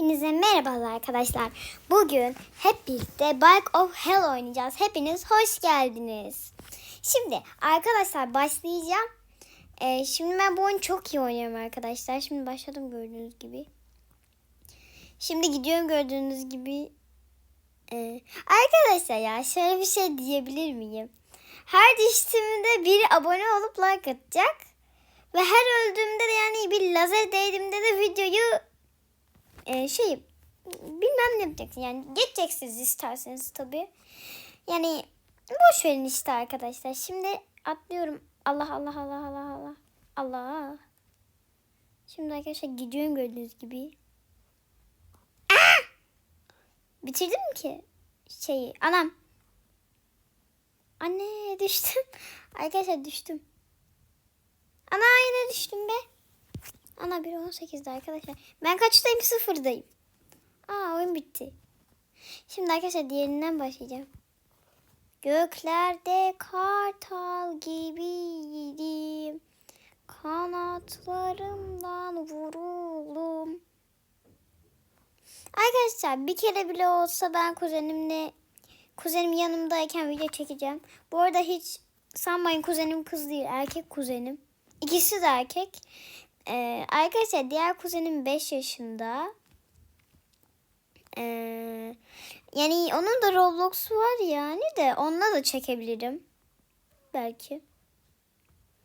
Hepinize merhabalar arkadaşlar. Bugün hep birlikte Bike of Hell oynayacağız. Hepiniz hoş geldiniz. Şimdi arkadaşlar başlayacağım. Ee, şimdi ben bu oyunu çok iyi oynuyorum arkadaşlar. Şimdi başladım gördüğünüz gibi. Şimdi gidiyorum gördüğünüz gibi. Ee, arkadaşlar ya şöyle bir şey diyebilir miyim? Her düştüğümde biri abone olup like atacak. Ve her öldüğümde de yani bir lazer değdiğimde de videoyu e, şey bilmem ne yapacaksın. Yani geçeceksiniz isterseniz tabii. Yani boş verin işte arkadaşlar. Şimdi atlıyorum. Allah Allah Allah Allah Allah. Allah. Şimdi arkadaşlar gidiyorum gördüğünüz gibi. Aa! Bitirdim mi ki şeyi? Anam. Anne düştüm. Arkadaşlar düştüm. Ana yine düştüm be. Ana 1.18'de arkadaşlar. Ben kaçtayım? Sıfırdayım. Aa oyun bitti. Şimdi arkadaşlar diğerinden başlayacağım. Göklerde kartal gibiydim. Kanatlarımdan vuruldum. Arkadaşlar bir kere bile olsa ben kuzenimle kuzenim yanımdayken video çekeceğim. Bu arada hiç sanmayın kuzenim kız değil erkek kuzenim. İkisi de erkek. Ee, arkadaşlar diğer kuzenim 5 yaşında. Ee, yani onun da Roblox var yani de onunla da çekebilirim. Belki.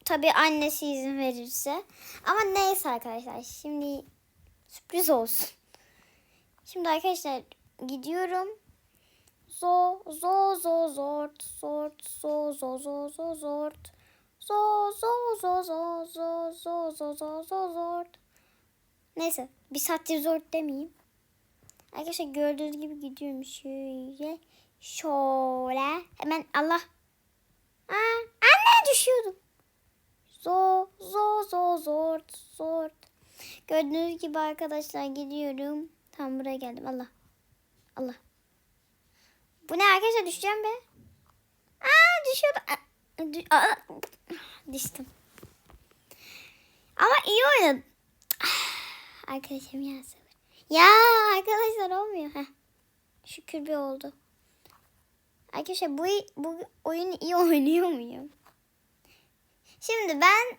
Tabii annesi izin verirse. Ama neyse arkadaşlar şimdi sürpriz olsun. Şimdi arkadaşlar gidiyorum. Zo zo zo zort zort zo zo zo zo zort. Zo zo zo zo zo zo zo zo zo zor. Neyse bir saattir zor demeyeyim. Arkadaşlar gördüğünüz gibi gidiyorum şöyle. Şöyle. Hemen Allah. Aa, anne düşüyordum. Zo zo zo zor zor. Gördüğünüz gibi arkadaşlar gidiyorum. Tam buraya geldim. Allah. Allah. Bu ne arkadaşlar düşeceğim be. Aa düşüyordum. Aa, aa, düştüm. Ama iyi oynadım. Arkadaşım ya sabır. Ya arkadaşlar olmuyor. Heh. Şükür bir oldu. Arkadaşlar bu, bu oyunu iyi oynuyor muyum? Şimdi ben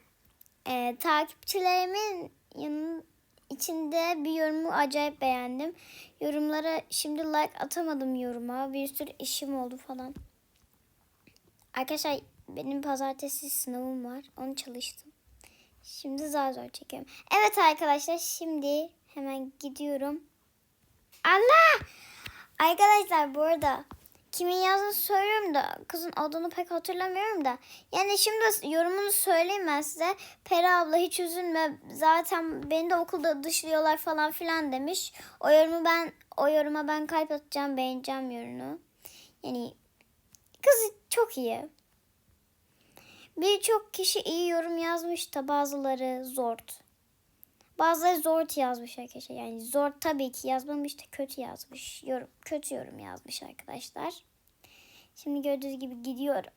e, takipçilerimin yanın içinde bir yorumu acayip beğendim. Yorumlara şimdi like atamadım yoruma. Bir sürü işim oldu falan. Arkadaşlar benim pazartesi sınavım var. Onu çalıştım. Şimdi zar zor çekiyorum. Evet arkadaşlar şimdi hemen gidiyorum. Allah! Arkadaşlar bu arada kimin yazdığını söylüyorum da kızın adını pek hatırlamıyorum da. Yani şimdi yorumunu söyleyeyim ben size. Pera abla hiç üzülme. Zaten beni de okulda dışlıyorlar falan filan demiş. O yorumu ben o yoruma ben kalp atacağım, beğeneceğim yorunu. Yani kız çok iyi. Birçok kişi iyi yorum yazmış da bazıları zort. Bazıları zort yazmış arkadaşlar. Yani zort tabii ki yazmamış da kötü yazmış. Yorum, kötü yorum yazmış arkadaşlar. Şimdi gördüğünüz gibi gidiyorum.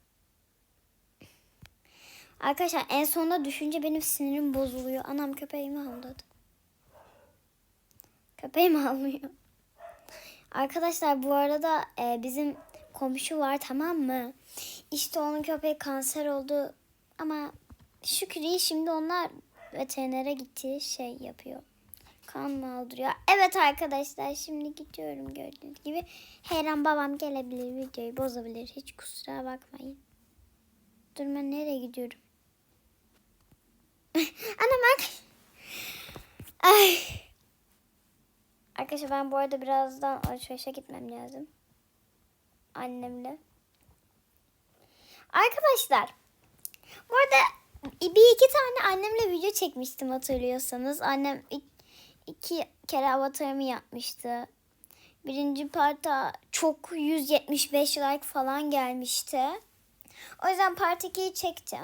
Arkadaşlar en sonunda düşünce benim sinirim bozuluyor. Anam köpeğimi havladı. Köpeğim havlıyor. Arkadaşlar bu arada e, bizim komşu var tamam mı? İşte onun köpeği kanser oldu ama şükür iyi şimdi onlar veterinere gitti şey yapıyor. Kan mı aldırıyor? Evet arkadaşlar şimdi gidiyorum gördüğünüz gibi. Her an babam gelebilir videoyu bozabilir. Hiç kusura bakmayın. Dur ben nereye gidiyorum? Anam bak. Ay. Arkadaşlar ben bu arada birazdan alışverişe gitmem lazım. Annemle. Arkadaşlar bu arada bir iki tane annemle video çekmiştim hatırlıyorsanız. Annem iki kere avatarımı yapmıştı. Birinci parta çok 175 like falan gelmişti. O yüzden part 2'yi çektim.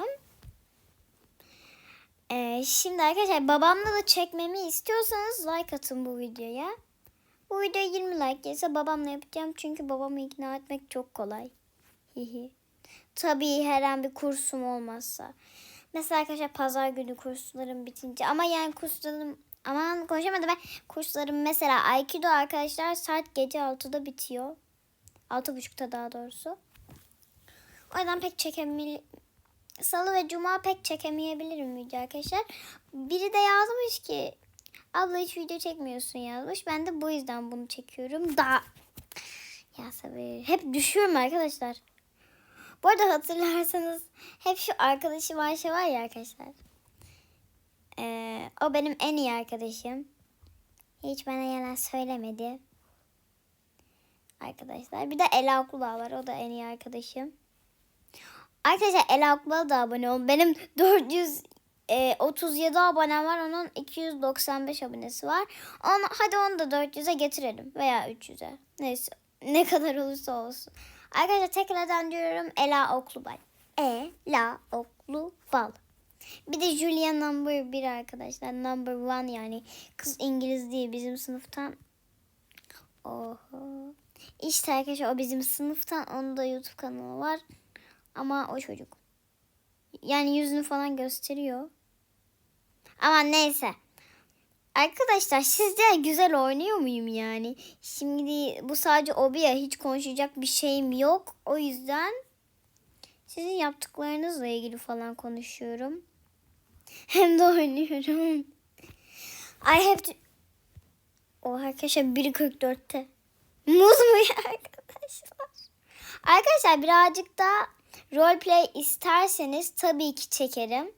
Ee, şimdi arkadaşlar babamla da çekmemi istiyorsanız like atın bu videoya. Bu videoya 20 like gelirse babamla yapacağım. Çünkü babamı ikna etmek çok kolay. Hihi. Tabii her an bir kursum olmazsa. Mesela arkadaşlar pazar günü kurslarım bitince ama yani kurslarım aman konuşamadım ben. Kurslarım mesela Aikido arkadaşlar saat gece 6'da bitiyor. 6.30'da daha doğrusu. O yüzden pek çekemil Salı ve Cuma pek çekemeyebilirim video arkadaşlar. Biri de yazmış ki abla hiç video çekmiyorsun yazmış. Ben de bu yüzden bunu çekiyorum. Daha ya sabır. Hep düşüyorum arkadaşlar. Bu arada hatırlarsanız hep şu arkadaşım Ayşe var ya arkadaşlar. Ee, o benim en iyi arkadaşım. Hiç bana yalan söylemedi. Arkadaşlar. Bir de Ela Okula var. O da en iyi arkadaşım. Arkadaşlar Ela Okula da abone olun. Benim 437 abonem var. Onun 295 abonesi var. Onu, hadi onu da 400'e getirelim. Veya 300'e. Neyse. Ne kadar olursa olsun. Arkadaşlar tekrardan diyorum Ela Oklubal. Ela Oklubal. Bir de Julia number bir arkadaşlar. Number one yani. Kız İngiliz değil bizim sınıftan. Oho. İşte arkadaşlar o bizim sınıftan. Onun da YouTube kanalı var. Ama o çocuk. Yani yüzünü falan gösteriyor. Ama neyse. Arkadaşlar sizce güzel oynuyor muyum yani? Şimdi bu sadece Obi'ye hiç konuşacak bir şeyim yok. O yüzden sizin yaptıklarınızla ilgili falan konuşuyorum. Hem de oynuyorum. I have to... O arkadaşlar 1.44'te. Muz mu ya arkadaşlar? Arkadaşlar birazcık da roleplay isterseniz tabii ki çekerim.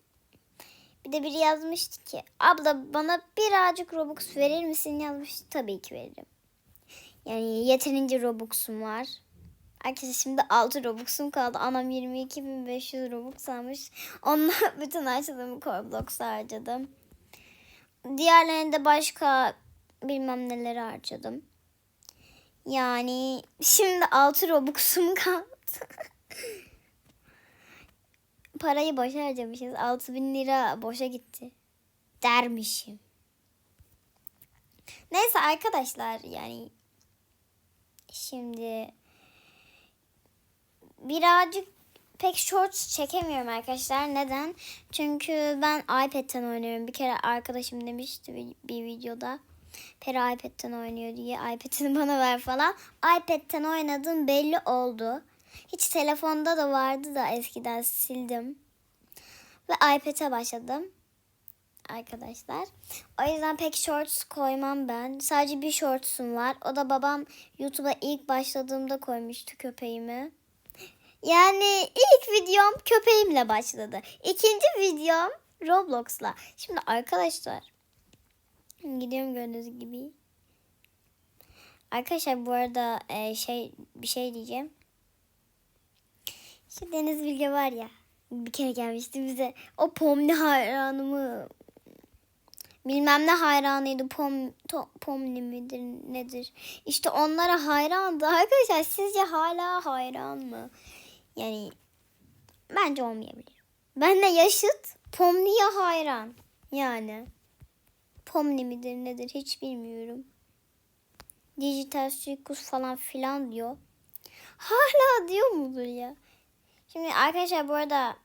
Bir de biri yazmıştı ki abla bana birazcık Robux verir misin yazmış. Tabii ki veririm. Yani yeterince Robux'um var. Arkadaşlar şimdi 6 Robux'um kaldı. Anam 22.500 Robux almış. Onunla bütün harcadığımı Roblox'a harcadım. Diğerlerinde başka bilmem neleri harcadım. Yani şimdi 6 Robux'um kaldı. Parayı boşa harcamışız. 6000 lira boşa gitti. Dermişim. Neyse arkadaşlar yani şimdi birazcık pek shorts çekemiyorum arkadaşlar. Neden? Çünkü ben iPad'ten oynuyorum. Bir kere arkadaşım demişti bir, bir videoda. Peri iPad'ten oynuyor diye iPad'ini bana ver falan. iPad'ten oynadığım belli oldu. Hiç telefonda da vardı da eskiden sildim. Ve iPad'e başladım. Arkadaşlar. O yüzden pek shorts koymam ben. Sadece bir shortsum var. O da babam YouTube'a ilk başladığımda koymuştu köpeğimi. Yani ilk videom köpeğimle başladı. İkinci videom Roblox'la. Şimdi arkadaşlar gidiyorum gördüğünüz gibi. Arkadaşlar bu arada e, şey bir şey diyeceğim. Şu Deniz Bilge var ya bir kere gelmişti bize. O Pomni hayranımı bilmem ne hayranıydı. Pom, to, Pomni midir nedir? İşte onlara hayrandı. Arkadaşlar sizce hala hayran mı? Yani bence olmayabilir. Ben de yaşıt Pomni'ye hayran. Yani Pomni midir nedir hiç bilmiyorum. Dijital Circus falan filan diyor. Hala diyor mudur ya? Şimdi arkadaşlar bu arada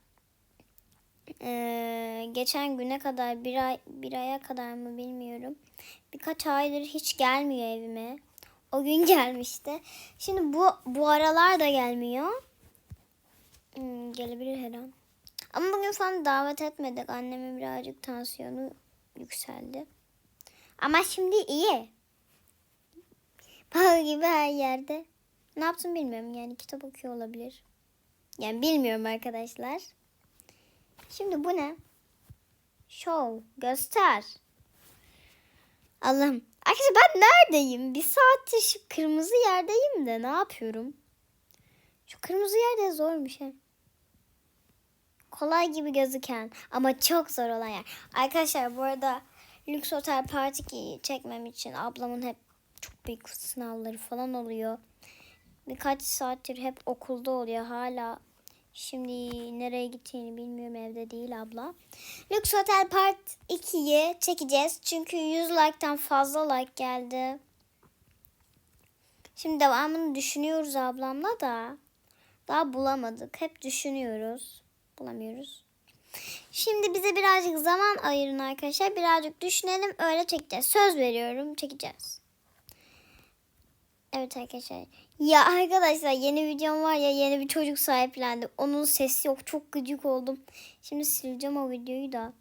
eee, geçen güne kadar bir ay bir aya kadar mı bilmiyorum. Birkaç aydır hiç gelmiyor evime. O gün gelmişti. Şimdi bu bu aralar da gelmiyor. Hmm, gelebilir her an. Ama bugün falan davet etmedik. Annemin birazcık tansiyonu yükseldi. Ama şimdi iyi. Bal gibi her yerde. Ne yaptım bilmiyorum. Yani kitap okuyor olabilir. Yani bilmiyorum arkadaşlar. Şimdi bu ne? Show. Göster. Allah'ım. Arkadaşlar ben neredeyim? Bir saattir şu kırmızı yerdeyim de ne yapıyorum? Şu kırmızı yerde zormuş he. Kolay gibi gözüken ama çok zor olan yer. Arkadaşlar bu arada Lüks Otel Part 2'yi çekmem için ablamın hep çok büyük sınavları falan oluyor. Birkaç saattir hep okulda oluyor hala. Şimdi nereye gittiğini bilmiyorum evde değil abla. Lüks Otel Part 2'yi çekeceğiz. Çünkü 100 like'tan fazla like geldi. Şimdi devamını düşünüyoruz ablamla da. Daha bulamadık. Hep düşünüyoruz. Bulamıyoruz. Şimdi bize birazcık zaman ayırın arkadaşlar. Birazcık düşünelim öyle çekeceğiz. Söz veriyorum çekeceğiz. Evet arkadaşlar. Ya arkadaşlar yeni videom var ya yeni bir çocuk sahiplendi. Onun sesi yok. Çok gıcık oldum. Şimdi sileceğim o videoyu da.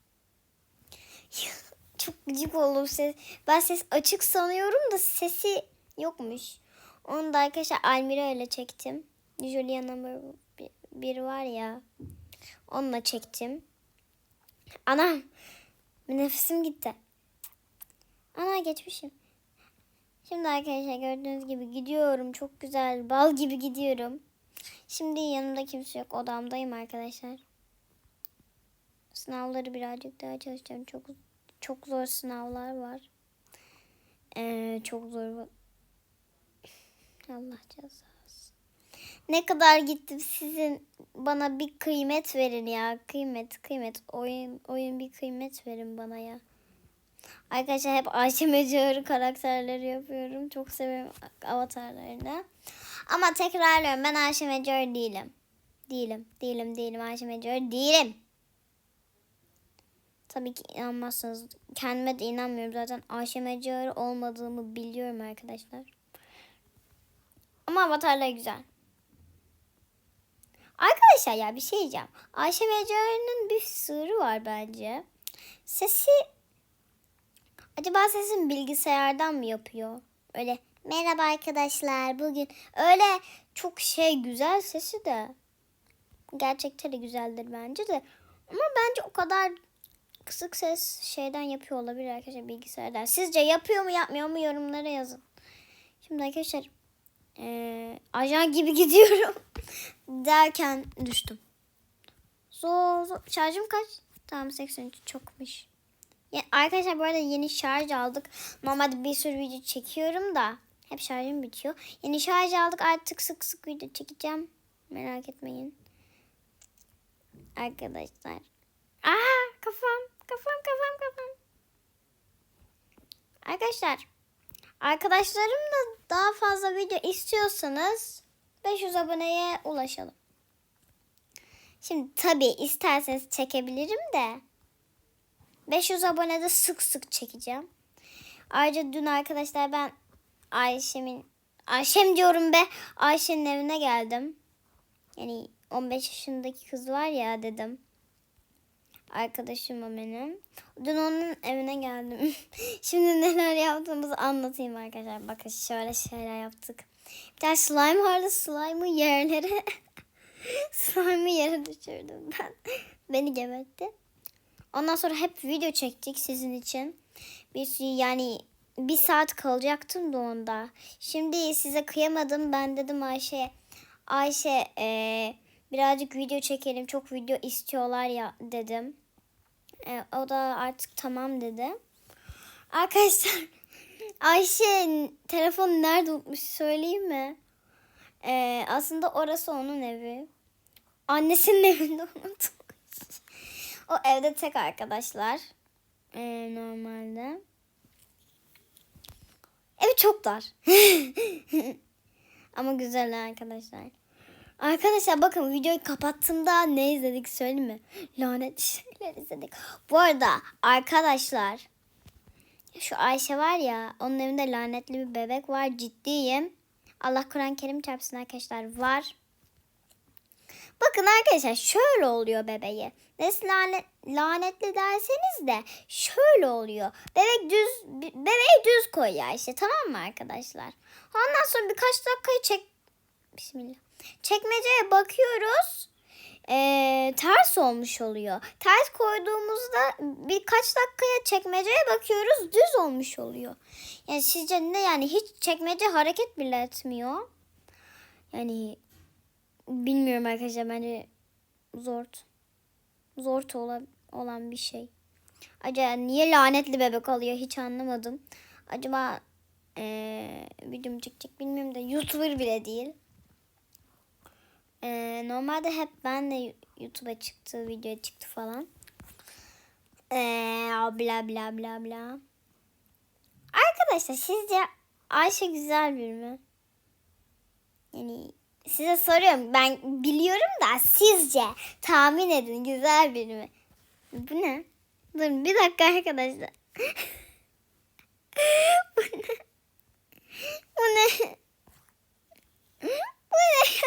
Çok gıcık oldum ses. Ben ses açık sanıyorum da sesi yokmuş. Onu da arkadaşlar Almira ile çektim. Julia number bir, var ya. Onunla çektim. Ana nefesim gitti. Ana geçmişim. Şimdi arkadaşlar gördüğünüz gibi gidiyorum. Çok güzel bal gibi gidiyorum. Şimdi yanımda kimse yok. Odamdayım arkadaşlar. Sınavları birazcık daha çalışacağım. Çok çok zor sınavlar var. Ee, çok zor. Allah cezası. Ne kadar gittim sizin bana bir kıymet verin ya. Kıymet, kıymet. Oyun, oyun bir kıymet verin bana ya. Arkadaşlar hep Ayşe Mecahar'ı karakterleri yapıyorum. Çok seviyorum avatarlarını. Ama tekrarlıyorum ben Ayşe Mecahar değilim. Değilim, değilim, değilim. Ayşe Mecahar değilim. Tabii ki inanmazsınız. Kendime de inanmıyorum. Zaten Ayşe Mecahar olmadığımı biliyorum arkadaşlar. Ama avatarlar güzel. Arkadaşlar ya bir şey diyeceğim. Ayşe Mecahar'ın bir sırrı var bence. Sesi Acaba sesin bilgisayardan mı yapıyor? Öyle merhaba arkadaşlar bugün öyle çok şey güzel sesi de gerçekte de güzeldir bence de ama bence o kadar kısık ses şeyden yapıyor olabilir arkadaşlar bilgisayardan. Sizce yapıyor mu yapmıyor mu yorumlara yazın. Şimdi arkadaşlar ee, ajan gibi gidiyorum derken düştüm. Zor, zor. Şarjım kaç? Tamam 83 çokmuş. Arkadaşlar bu arada yeni şarj aldık. Normalde bir sürü video çekiyorum da hep şarjım bitiyor. Yeni şarj aldık artık sık sık video çekeceğim. Merak etmeyin. Arkadaşlar. Aa kafam kafam kafam kafam. Arkadaşlar arkadaşlarımla daha fazla video istiyorsanız 500 aboneye ulaşalım. Şimdi tabii isterseniz çekebilirim de 500 abonede sık sık çekeceğim. Ayrıca dün arkadaşlar ben Ayşem'in Ayşem diyorum be Ayşe'nin evine geldim. Yani 15 yaşındaki kız var ya dedim. Arkadaşım o benim. Dün onun evine geldim. Şimdi neler yaptığımızı anlatayım arkadaşlar. Bakın şöyle şeyler yaptık. Bir tane slime vardı. Slime'ı yerlere slime'ı yere düşürdüm ben. Beni gebertti. Ondan sonra hep video çektik sizin için. Bir yani bir saat kalacaktım da onda. Şimdi size kıyamadım. Ben dedim Ayşe Ayşe ee, birazcık video çekelim. Çok video istiyorlar ya dedim. E, o da artık tamam dedi. Arkadaşlar Ayşe telefonu nerede unutmuş söyleyeyim mi? E, aslında orası onun evi. Annesinin evinde unutmuş. O evde tek arkadaşlar. Ee, normalde. Evi çok dar. Ama güzel arkadaşlar. Arkadaşlar bakın videoyu kapattığımda ne izledik söyleyeyim mi? Lanet şeyler izledik. Bu arada arkadaşlar şu Ayşe var ya onun evinde lanetli bir bebek var ciddiyim. Allah Kur'an-ı Kerim çarpsın arkadaşlar var. Bakın arkadaşlar şöyle oluyor bebeği. Nasıl lanet, lanetli derseniz de şöyle oluyor. Bebek düz bebeği düz koyuyor işte tamam mı arkadaşlar? Ondan sonra birkaç dakikayı çek Bismillah. Çekmeceye bakıyoruz. Ee, ters olmuş oluyor. Ters koyduğumuzda birkaç dakikaya çekmeceye bakıyoruz düz olmuş oluyor. Yani sizce ne yani hiç çekmece hareket bile etmiyor. Yani bilmiyorum arkadaşlar bence zor. Zor olan, olan bir şey. Acaba niye lanetli bebek alıyor hiç anlamadım. Acaba ee, video mu çekecek bilmiyorum da YouTuber bile değil. Ee, normalde hep ben de YouTube'a çıktı, video çıktı falan. Ee, bla bla bla bla. Arkadaşlar sizce Ayşe güzel bir mi? Yani size soruyorum. Ben biliyorum da sizce tahmin edin güzel biri mi? Bu ne? Dur bir dakika arkadaşlar. Bu ne? Bu ne? Bu ne?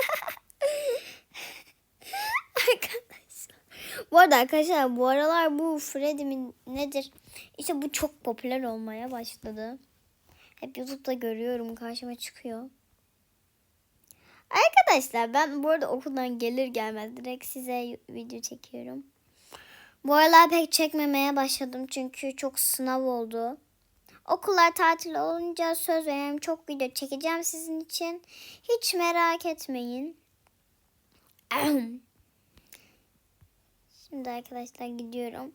arkadaşlar. Bu arada arkadaşlar bu aralar bu Freddy mi nedir? İşte bu çok popüler olmaya başladı. Hep YouTube'da görüyorum karşıma çıkıyor. Arkadaşlar ben bu arada okuldan gelir gelmez direkt size video çekiyorum. Bu aralar pek çekmemeye başladım çünkü çok sınav oldu. Okullar tatil olunca söz veriyorum çok video çekeceğim sizin için. Hiç merak etmeyin. Şimdi arkadaşlar gidiyorum.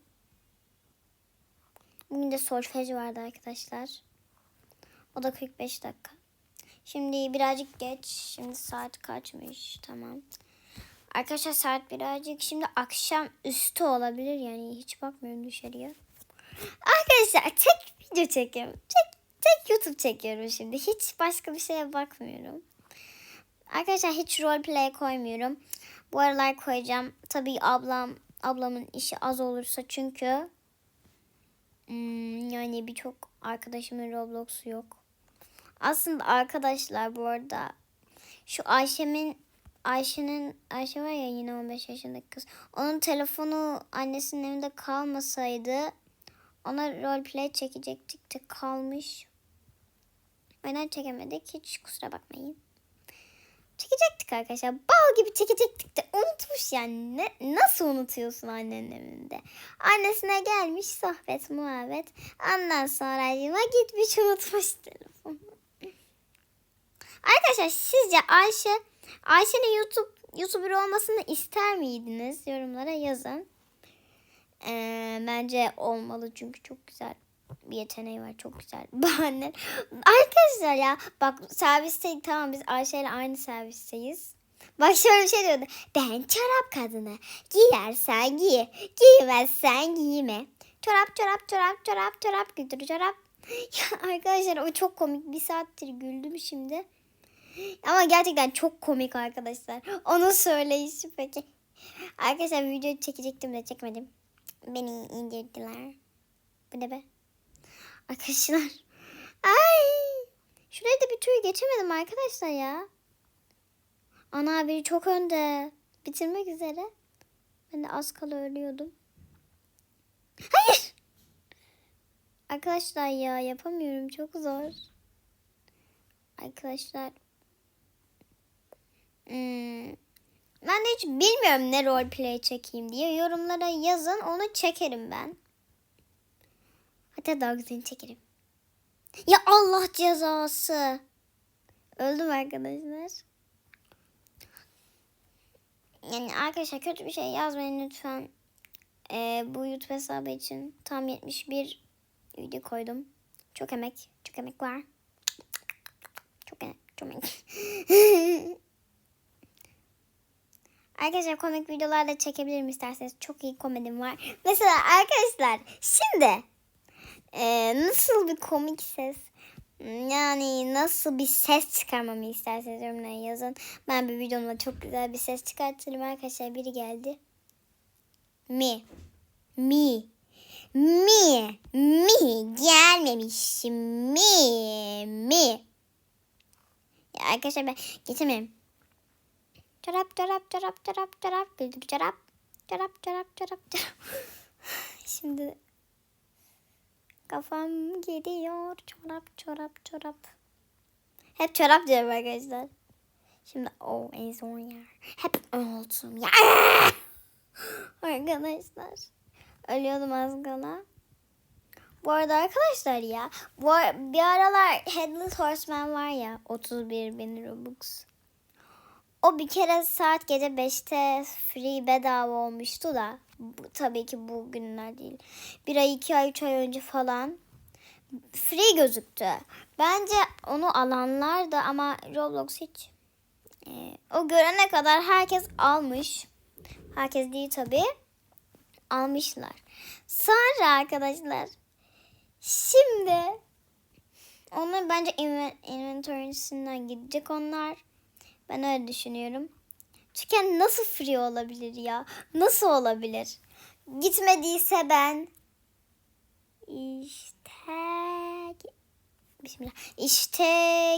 Bugün de solfej vardı arkadaşlar. O da 45 dakika. Şimdi birazcık geç. Şimdi saat kaçmış? Tamam. Arkadaşlar saat birazcık şimdi akşam üstü olabilir yani hiç bakmıyorum dışarıya. Arkadaşlar tek video çekiyorum. Tek, tek YouTube çekiyorum şimdi. Hiç başka bir şeye bakmıyorum. Arkadaşlar hiç roleplay koymuyorum. Bu aralar koyacağım. Tabii ablam ablamın işi az olursa çünkü hmm, yani birçok arkadaşımın Roblox'u yok. Aslında arkadaşlar bu arada şu Ayşe'min Ayşe'nin Ayşe var ya yine 15 yaşındaki kız. Onun telefonu annesinin evinde kalmasaydı ona roleplay çekecektik de kalmış. O yüzden çekemedik. Hiç kusura bakmayın. Çekecektik arkadaşlar. Bal gibi çekecektik de unutmuş yani. Ne, nasıl unutuyorsun annenin evinde? Annesine gelmiş sohbet muhabbet. Ondan sonra yıla gitmiş unutmuş telefonu. Arkadaşlar sizce Ayşe Ayşe'nin YouTube YouTuber olmasını ister miydiniz? Yorumlara yazın. Ee, bence olmalı çünkü çok güzel bir yeteneği var. Çok güzel. Bahane. Arkadaşlar ya bak serviste tamam biz Ayşe ile aynı servisteyiz. Bak şöyle bir şey diyordu. Ben çorap kadını. Giyersen giy. Giymezsen giyme. Çorap çorap çorap çorap çorap güldür çorap. Ya arkadaşlar o çok komik. Bir saattir güldüm şimdi. Ama gerçekten çok komik arkadaşlar. Onu söyleyişi peki. Arkadaşlar video çekecektim de çekmedim. Beni indirdiler. Bu ne be? Arkadaşlar. Ay. Şuraya da bir türlü geçemedim arkadaşlar ya. Ana biri çok önde. Bitirmek üzere. Ben de az kala ölüyordum. Hayır. Arkadaşlar ya yapamıyorum. Çok zor. Arkadaşlar. Hmm. Ben de hiç bilmiyorum ne roleplay çekeyim diye. Yorumlara yazın onu çekerim ben. Hatta daha güzelini çekerim. Ya Allah cezası. Öldüm arkadaşlar. Yani arkadaşlar kötü bir şey yazmayın lütfen. Ee, bu YouTube hesabı için tam 71 video koydum. Çok emek. Çok emek var. Çok emek. Çok emek. Arkadaşlar komik videolar da çekebilirim isterseniz. Çok iyi komedim var. Mesela arkadaşlar şimdi e, nasıl bir komik ses yani nasıl bir ses çıkarmamı isterseniz yorumlara yazın. Ben bir videomda çok güzel bir ses çıkartırım arkadaşlar. Biri geldi. Mi. Mi. Mi. Mi. Gelmemiş. Mi. Mi. Ya arkadaşlar ben geçemiyorum. Çorap çorap çorap çorap güldür çorap. Çorap çorap çorap çorap. Şimdi kafam gidiyor çorap çorap çorap. Hep çorap diyorum arkadaşlar. Şimdi o en son yer. Hep oldum ya. arkadaşlar. Ölüyordum az kala. Bu arada arkadaşlar ya bu bir aralar Headless Horseman var ya 31 bin Robux. O bir kere saat gece 5'te free bedava olmuştu da bu, tabii ki bu günler değil. Bir ay, iki ay, üç ay önce falan free gözüktü. Bence onu alanlar da ama Roblox hiç. Ee, o görene kadar herkes almış. Herkes değil tabii. Almışlar. Sonra arkadaşlar şimdi onlar bence inven- inventory'sinden gidecek onlar. Ben öyle düşünüyorum. Çünkü nasıl free olabilir ya? Nasıl olabilir? Gitmediyse ben. İşte. Bismillah. İşte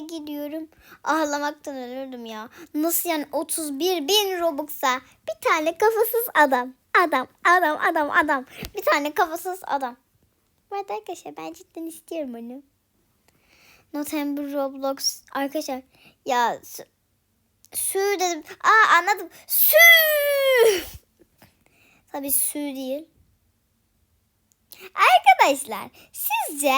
gidiyorum. Ağlamaktan ölürdüm ya. Nasıl yani 31 bin Robux'a bir tane kafasız adam. Adam, adam, adam, adam. Bir tane kafasız adam. Bu arkadaşlar ben cidden istiyorum onu. Notember Roblox. Arkadaşlar ya sü, dedim. Aa anladım. Sü. Tabii sü değil. Arkadaşlar sizce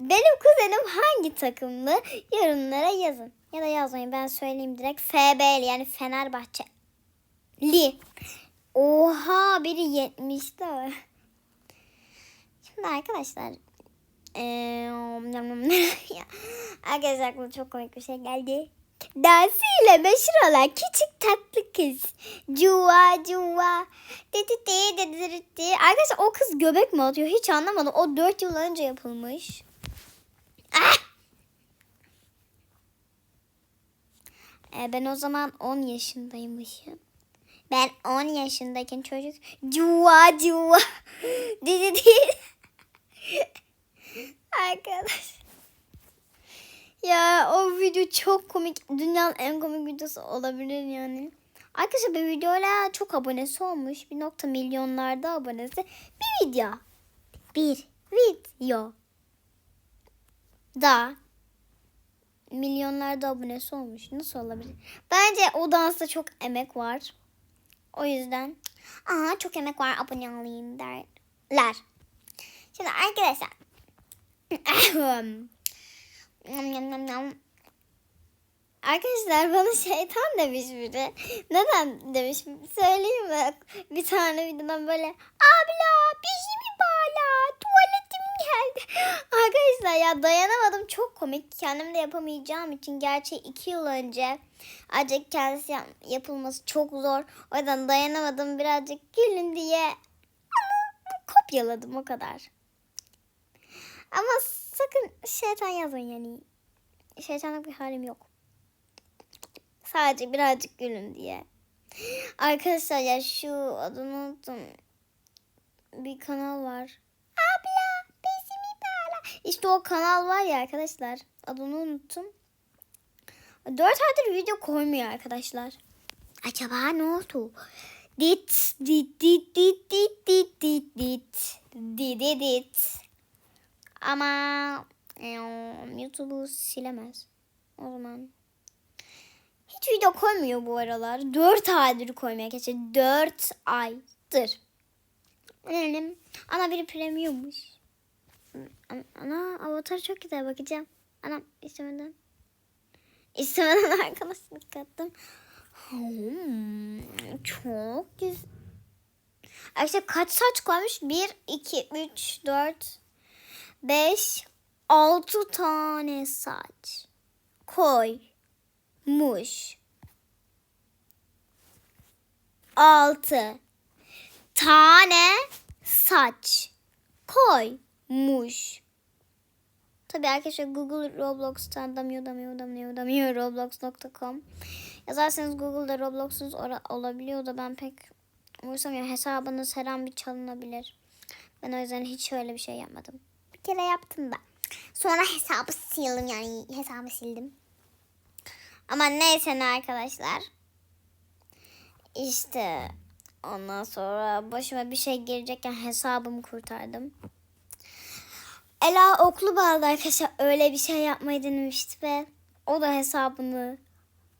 benim kuzenim hangi takımlı yorumlara yazın. Ya da yazmayın ben söyleyeyim direkt. FB'li yani Fenerbahçeli. Oha biri 70 de. Şimdi arkadaşlar. Ya, arkadaşlar aklıma çok komik bir şey geldi. Dansiyle meşhur olan küçük tatlı kız. Cuva cuva. Di di di di di di di. Arkadaşlar o kız göbek mi atıyor hiç anlamadım. O 4 yıl önce yapılmış. Ah! E, ben o zaman 10 yaşındaymışım. Ben 10 yaşındayken çocuk cuva cuva. Di di di. Arkadaş. Ya o video çok komik. Dünyanın en komik videosu olabilir yani. Arkadaşlar bir videoyla çok abonesi olmuş. Bir nokta milyonlarda abonesi. Bir video. Bir video. Da milyonlarda abonesi olmuş. Nasıl olabilir? Bence o dansta çok emek var. O yüzden aha çok emek var abone olayım derler. Şimdi arkadaşlar Arkadaşlar bana şeytan demiş biri. Neden demiş söyleyeyim mi? Bir tane videodan böyle abla pijimi bağla tuvaletim geldi. Arkadaşlar ya dayanamadım çok komik. Kendim de yapamayacağım için gerçi iki yıl önce ancak kendisi yap- yapılması çok zor. O yüzden dayanamadım birazcık gülün diye kopyaladım o kadar. Ama sakın şeytan yazın yani. Şeytanlık bir halim yok. Sadece birazcık gülün diye. Arkadaşlar ya şu adını unuttum. Bir kanal var. Abla pesimi bağla. İşte o kanal var ya arkadaşlar. Adını unuttum. Dört aydır video koymuyor arkadaşlar. Acaba ne oldu? Dit dit dit dit dit dit dit dit dit dit. Ama eee, YouTube'u silemez. O zaman hiç video koymuyor bu aralar. 4 aydır koymaya geçti. 4 aydır. Önerim. Ana biri premiummuş. Ana, avatar çok güzel bakacağım. Anam istemeden. İstemeden arkadaşlık kattım. Hmm, çok güzel. Arkadaşlar kaç saç koymuş? 1, 2, 3, 4, 5, 6 tane saç koymuş. 6 tane saç koymuş. Tabii arkadaşlar Google Roblox'tan damıyor damıyor damıyor damıyor roblox.com yazarsanız Google'da Roblox'unuz olabiliyor da ben pek umursamıyorum. Hesabınız her an bir çalınabilir. Ben o yüzden hiç öyle bir şey yapmadım. Bir kere yaptım da. Sonra hesabı sildim yani hesabı sildim. Ama neyse ne arkadaşlar. İşte ondan sonra başıma bir şey gelecekken hesabımı kurtardım. Ela oklu bağlı arkadaşlar öyle bir şey yapmayı denemişti ve o da hesabını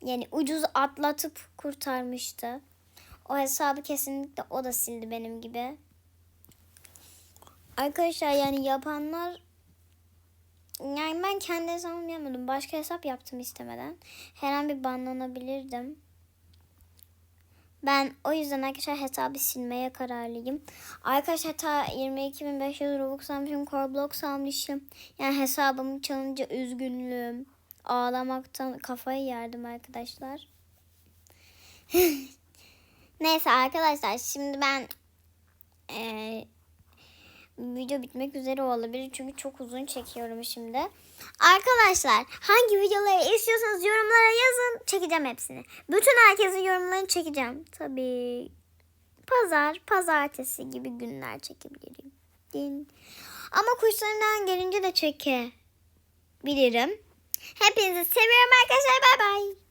yani ucuz atlatıp kurtarmıştı. O hesabı kesinlikle o da sildi benim gibi. Arkadaşlar yani yapanlar yani ben kendi hesabımı yapmadım. Başka hesap yaptım istemeden. Her an bir banlanabilirdim. Ben o yüzden arkadaşlar hesabı silmeye kararlıyım. Arkadaşlar ta 22.500 Robux almışım. Coreblox almışım. Yani hesabımı çalınca üzgünlüğüm. Ağlamaktan kafayı yerdim arkadaşlar. Neyse arkadaşlar şimdi ben eee, video bitmek üzere olabilir çünkü çok uzun çekiyorum şimdi. Arkadaşlar hangi videoları istiyorsanız yorumlara yazın çekeceğim hepsini. Bütün herkesin yorumlarını çekeceğim. Tabii pazar, pazartesi gibi günler çekebilirim. Din. Ama kuşlarından gelince de çekebilirim. Hepinizi seviyorum arkadaşlar. Bye